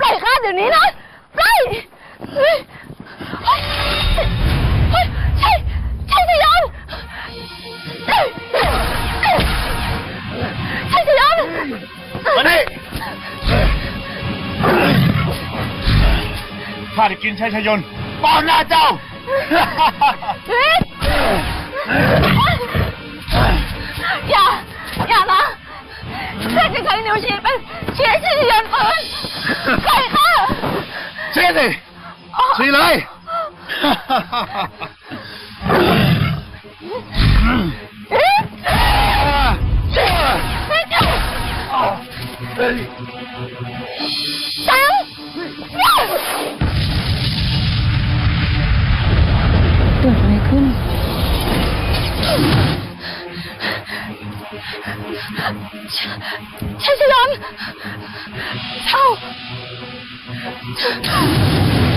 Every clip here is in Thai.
ปล่อยข้าเดี๋ยวนี้นะ ปล่อยเฮ้ยเฮ้ยเฮ้ยใช่ใช่สยามใช่สยามมาดิข้าได้กินชัยชยนต์ป้อนหน้าเจ้า เฮ้ยอย่า อย่านะข้าจะใช้นิ้วชี้เป็นเชี้ชี้ยันปืนปล่อย ชี้สิชี้เลยเฮ้ยเฮ้ยตังย่าเกิดอะไรขึ้น ใช่สิยอนเช่า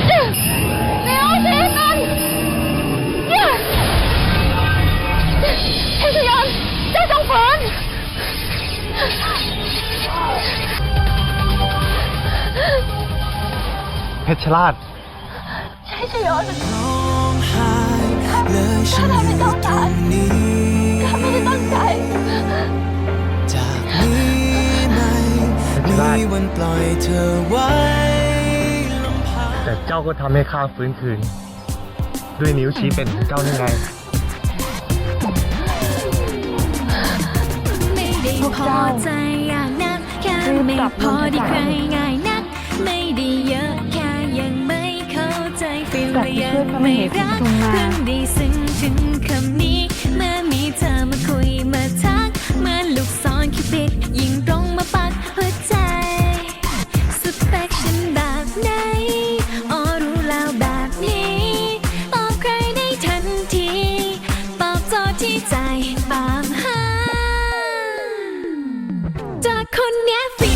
เดี๋ยวสิมันเนี่ยใช่สิยอนเจ้าจงฝืนเพชรราชใช่สยอนร้องเลยฉัน ล่อยเธอไว้ลำพังแต่เจ้าก็ทำให้ข้าฟื้นคืน ด้วยนิ้วชี้เป็นของเจ้านี่ไง ไม่ได้พอใจอย่างนักแค่ไม่พอที่ใครง่ายนัก ไม่ได้เยอะแค่ยังไม่เข้าใจฟีลและยังไม่รักเพิ่งได้ซึ้งถึงคำ คนเนี้ย